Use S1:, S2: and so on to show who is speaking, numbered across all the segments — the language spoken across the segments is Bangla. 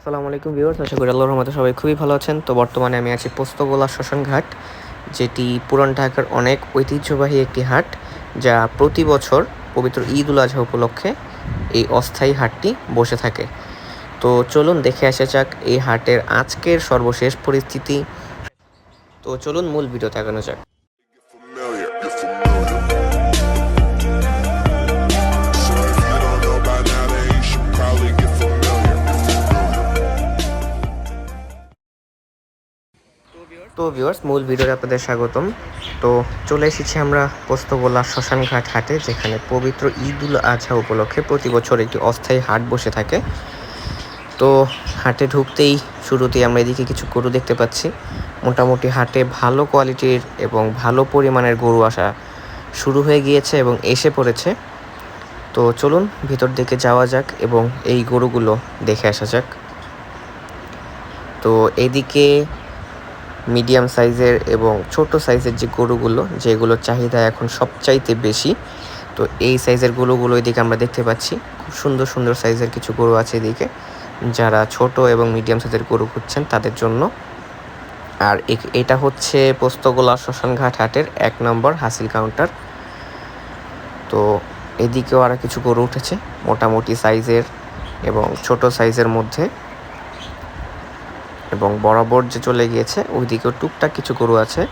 S1: আসসালামু আলাইকুম ভিউয়ার্স, আশা করি আল্লাহর রহমতে সবাই খুবই ভালো আছেন। তো বর্তমানে আমি আছি পোস্তগোলা শ্মশান ঘাট, যেটি পুরান ঢাকার অনেক ঐতিহ্যবাহী একটি হাট, যা প্রতি বছর পবিত্র ঈদ উল আজহা উপলক্ষে এই অস্থায়ী হাটটি বসে থাকে। তো চলুন দেখে আসা যাক এই হাটের আজকের সর্বশেষ পরিস্থিতি। তো চলুন মূল ভিডিওতে আগানো যাক। তো ভিউয়ার্স মূল ভিডিওতে আপনাদের স্বাগতম। তো চলে এসেছি আমরা পোস্তগোলা শ্মশানঘাট হাটে, যেখানে পবিত্র ঈদ উল আজহা উপলক্ষে প্রতি বছর একটি অস্থায়ী হাট বসে থাকে। তো হাটে ঢুকতেই শুরুতেই আমরা এদিকে কিছু গরু দেখতে পাচ্ছি। মোটামুটি হাটে ভালো কোয়ালিটির এবং ভালো পরিমাণের গরু আসা শুরু হয়ে গিয়েছে এবং এসে পড়েছে। তো চলুন ভিতর দিকে যাওয়া যাক এবং এই গরুগুলো দেখে আসা যাক। তো এদিকে মিডিয়াম সাইজের এবং ছোট সাইজের যে গরুগুলো যেগুলোর চাহিদা এখন সবচাইতে বেশি। তো এই সাইজের গরুগুলো এদিকে আমরা দেখতে পাচ্ছি। খুব সুন্দর সুন্দর সাইজের কিছু গরু আছে এদিকে। যারা ছোট এবং মিডিয়াম সাইজের গরু খুঁজছেন তাদের জন্য। আর এটা হচ্ছে পোস্তগোলা শ্মশানঘাট হাটের এক নম্বর হাসিল কাউন্টার। তো এদিকেও আরও কিছু গরু উঠেছে, মোটামুটি সাইজের এবং ছোট সাইজের মধ্যে। এবং বরাবর যে চলে গিয়েছে, ওইদিকেও টুকটাক কিছু গরু আছে।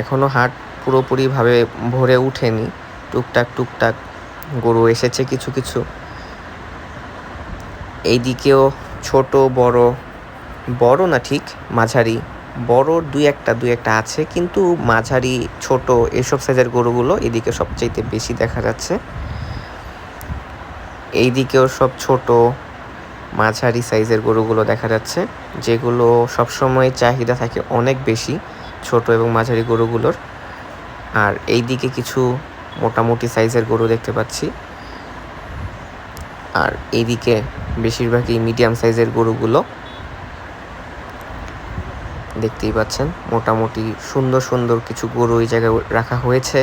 S1: এখনও হাট পুরোপুরিভাবে ভরে ওঠেনি টুকটাক টুকটাক গরু এসেছে কিছু কিছু। এইদিকেও ছোট, বড় বড় না ঠিক, মাঝারি। বড় দুই একটা দুই একটা আছে, কিন্তু মাঝারি, ছোট এসব সাইজের গরুগুলো এদিকে সবচাইতে বেশি দেখা যাচ্ছে। এইদিকেও সব ছোট মাঝারি সাইজের গরুগুলো দেখা যাচ্ছে, যেগুলো সবসময় চাহিদা থাকে অনেক বেশি ছোট এবং মাঝারি গরুগুলোর। আর এই দিকে কিছু মোটামুটি সাইজের গরু দেখতে পাচ্ছি। আর এইদিকে বেশিরভাগই মিডিয়াম সাইজের গরুগুলো দেখতেই পাচ্ছেন, মোটামুটি সুন্দর সুন্দর কিছু গরু এই জায়গায় রাখা হয়েছে।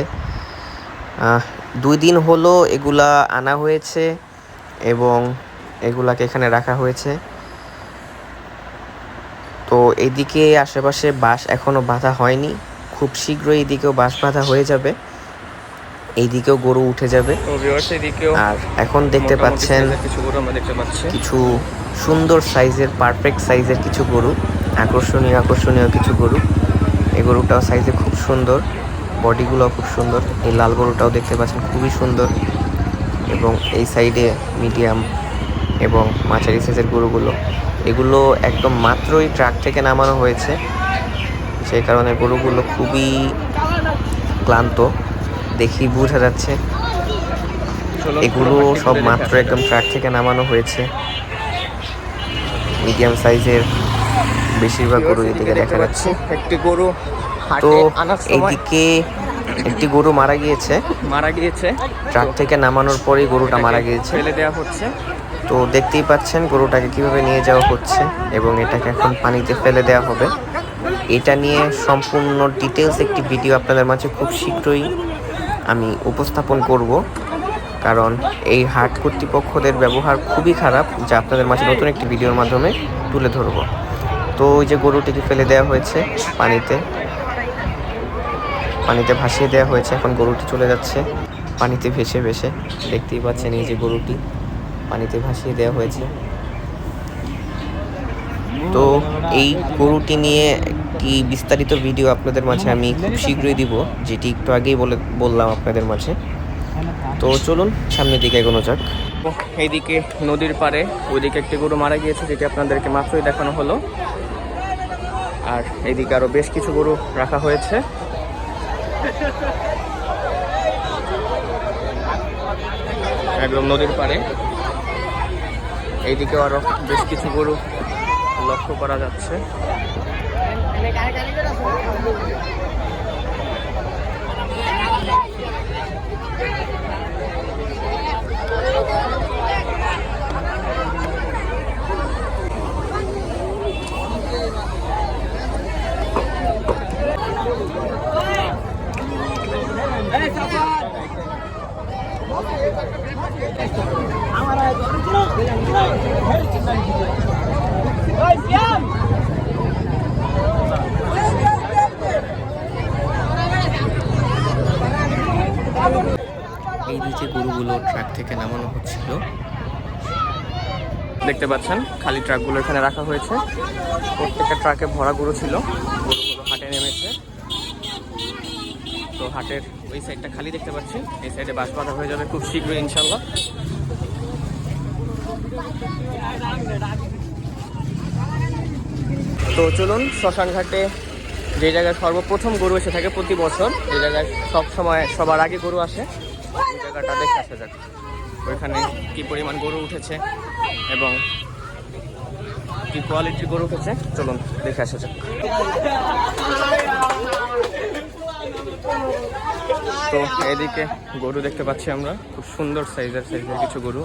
S1: দুই দিন হলো এগুলা আনা হয়েছে এবং এগুলাকে এখানে রাখা হয়েছে। তো এদিকে আশেপাশে বাঁশ এখনও বাঁধা হয়নি। খুব শীঘ্রই এদিকেও বাঁশ বাঁধা হয়ে যাবে। এইদিকেও গরু উঠে যাবে। আর এখন দেখতে পাচ্ছেন
S2: কিছু
S1: সুন্দর সাইজের পারফেক্ট সাইজের কিছু গরু আকর্ষণীয় আকর্ষণীয় কিছু গরু। এই গরুটাও সাইজে খুব সুন্দর বডিগুলোও খুব সুন্দর। এই লাল গরুটাও দেখতে পাচ্ছেন খুবই সুন্দর। এবং এই সাইডে মিডিয়াম এবং মাঝারি সাইজের গরুগুলো। এগুলো একদম মাত্রই ট্রাক থেকে নামানো হয়েছে। সেই কারণে গরুগুলো খুবই ক্লান্ত। দেখি বোঝা যাচ্ছে। এগুলো সব মাত্র একদম ট্রাক থেকে নামানো হয়েছে। মিডিয়াম সাইজের বেশিরভাগ গরু এদিকে দেখা যাচ্ছে।
S2: একটি গরু
S1: তো এইদিকে একটি গরু মারা গিয়েছে।
S2: মারা গিয়েছে।
S1: ট্রাক থেকে নামানোর পরেই গরুটা মারা গিয়েছে।
S2: ফেলে দেওয়া হচ্ছে।
S1: তো দেখতেই পাচ্ছেন গরুটাকে কীভাবে নিয়ে যাওয়া হচ্ছে এবং এটাকে এখন পানিতে ফেলে দেওয়া হবে। এটা নিয়ে সম্পূর্ণ ডিটেলস একটি ভিডিও আপনাদের মাঝে খুব শীঘ্রই আমি উপস্থাপন করব। কারণ এই হাট কর্তৃপক্ষদের ব্যবহার খুবই খারাপ, যা আপনাদের মাঝে নতুন একটি ভিডিওর মাধ্যমে তুলে ধরব। তো ওই যে গরুটিকে ফেলে দেওয়া হয়েছে পানিতে। পানিতে ভাসিয়ে দেওয়া হয়েছে, এখন গরুটি চলে যাচ্ছে পানিতে ভেসে ভেসে। দেখতেই পাচ্ছেন এই যে গরুটি। পানিতে ভাসিয়ে দেওয়া হয়েছে। তো এই গরুটি নিয়ে একটি বিস্তারিত ভিডিও আপনাদের মাঝে আমি খুব শীঘ্রই দিব, যেটি একটু আগেই বলে, বললাম আপনাদের মাঝে। তো চলুন, সামনের দিকে এগোনো যাক।
S2: এইদিকে নদীর পাড়ে ওইদিকে একটি গরু মারা গিয়েছে, যেটি আপনাদেরকে মাত্রই দেখানো হলো। আর এইদিকে আরও বেশ কিছু গরু রাখা হয়েছে। একদম নদীর পাড়ে। এইদিকে আরও বেশ কিছু গরু লক্ষ্য করা যাচ্ছে। আমার এই গরুগুলো ট্রাক থেকে নামানো হচ্ছিল। দেখতে পাচ্ছেন, খালি ট্রাকগুলো এখানে রাখা হয়েছে। প্রত্যেকটা ট্রাকে ভরা গরু ছিল। হাটে নেমেছে। তো হাটের ওই সাইডটা খালি দেখতে পাচ্ছি। এই সাইডে বাস বাঁধা হয়ে যাবে খুব শীঘ্রই, ইনশাল্লাহ। তো চলুন শ্মশানঘাটে যে জায়গায় সর্বপ্রথম গরু এসে থাকে প্রতি বছর, যে জায়গায় সব সময় সবার আগে গরু আসে ওই জায়গাটা দেখে আসা যাক। ওইখানে কি পরিমাণ গরু উঠেছে এবং কি কোয়ালিটির গরু উঠেছে, চলুন দেখে আসা যাক। তো এদিকে গরু দেখতে পাচ্ছি আমরা, খুব সুন্দর সাইজের সাইজের কিছু গরু।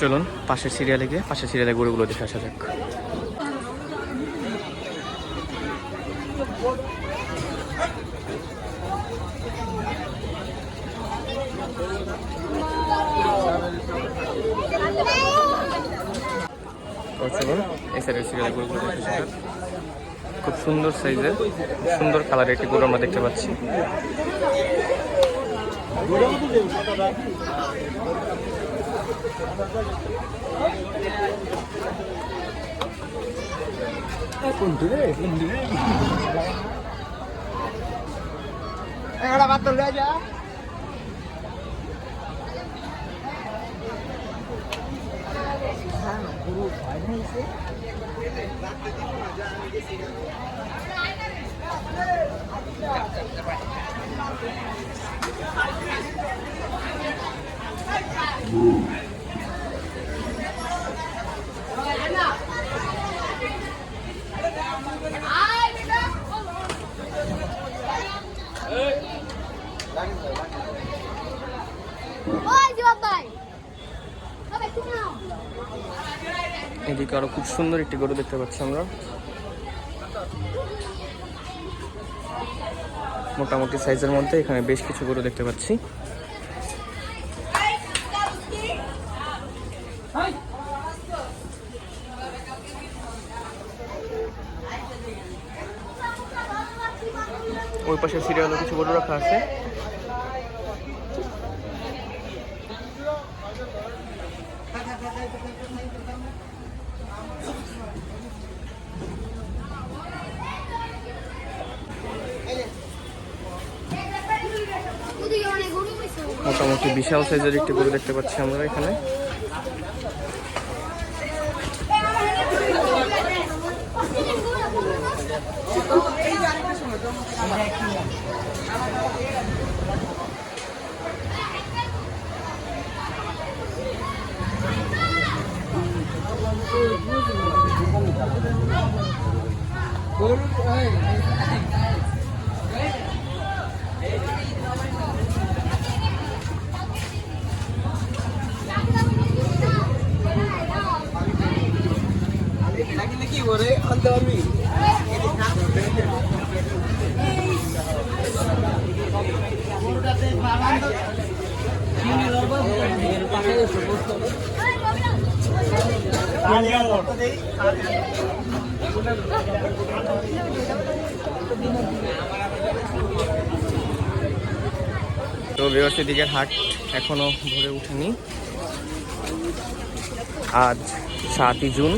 S2: চলুন পাশের সিরিয়ালে গিয়ে পাশের সিরিয়ালে গরুগুলো দেখে আসা যাক। চলুন এই সাইডের সিরিয়ালে গরুগুলো খুব সুন্দর সাইজের, সুন্দর কালারের একটি গরু আমরা দেখতে পাচ্ছি।
S3: ওই জবাব Oi, Zilabay!
S2: এদিকে আরও খুব সুন্দর একটি গরু দেখতে পাচ্ছি আমরা। মোটামুটি সাইজের মধ্যে এখানে বেশ কিছু গরু দেখতে পাচ্ছি। ওই পাশে সিরিয়ালও কিছু গরু রাখা আছে
S3: ওদিকে অনেক গরু পাইছো
S2: মোটামুটি বিশাল সাইজের একটি গরু দেখতে পাচ্ছি আমরা এখানে। তো বেরসি দিকের হাট এখনও ভরে ওঠেনি আজ সাতই জুন।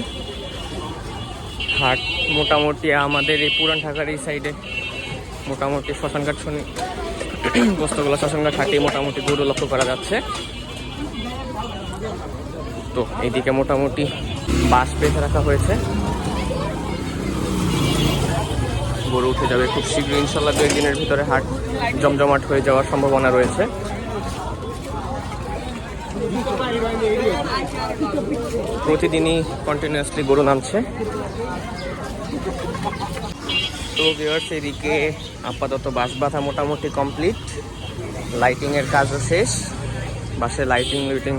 S2: হাট মোটামুটি আমাদের এই পুরান ঢাকার এই সাইডে মোটামুটি শ্মশানঘাট শুনি বস্তুগুলো শ্মশানঘাট হাটে মোটামুটি গরু লক্ষ্য করা যাচ্ছে। তো এইদিকে মোটামুটি বাস বেঁধে রাখা হয়েছে। গরু উঠে যাবে খুব শীঘ্রই, ইনশাল্লাহ দু একদিনের ভিতরে হাট জমজমাট হয়ে যাওয়ার সম্ভাবনা রয়েছে। প্রতিদিনই কন্টিনিউয়াসলি গরু নামছে। তো ভিউয়ার্স এদিকে আপাতত বাস বাঁধা মোটামুটি কমপ্লিট লাইটিংয়ের কাজও শেষ। বাসে লাইটিং লুইটিং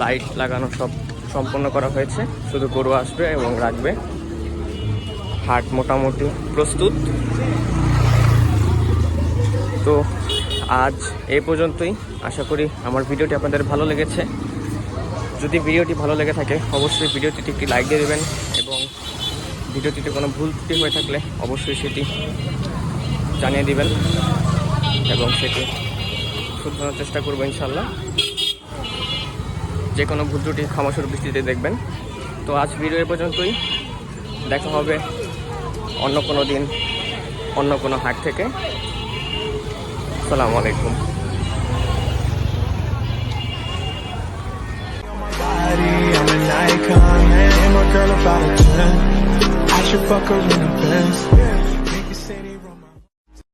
S2: লাইট লাগানো সব সম্পন্ন করা হয়েছে। শুধু গরু আসবে এবং রাখবে। হাট মোটামুটি প্রস্তুত। তো আজ এই পর্যন্তই। আশা করি আমার ভিডিওটি আপনাদের ভালো লেগেছে। যদি ভিডিওটি ভালো লেগে থাকে, অবশ্যই ভিডিওটিতে একটি লাইক দিয়ে দেবেন এবং ভিডিওটিতে কোনো ভুল ত্রুটি হয়ে থাকলে অবশ্যই সেটি জানিয়ে দিবেন এবং সেটি শুধরানোর চেষ্টা করব ইনশাল্লাহ যে কোনো ভুল ত্রুটি ক্ষমাসুর দৃষ্টিতে দেখবেন। তো আজ ভিডিও এ পর্যন্তই। দেখা হবে অন্য কোনো দিন, অন্য কোনো হাট থেকে। আসসালামু আলাইকুম।
S4: I'm my girl about a 10. Should fuck her in the Benz.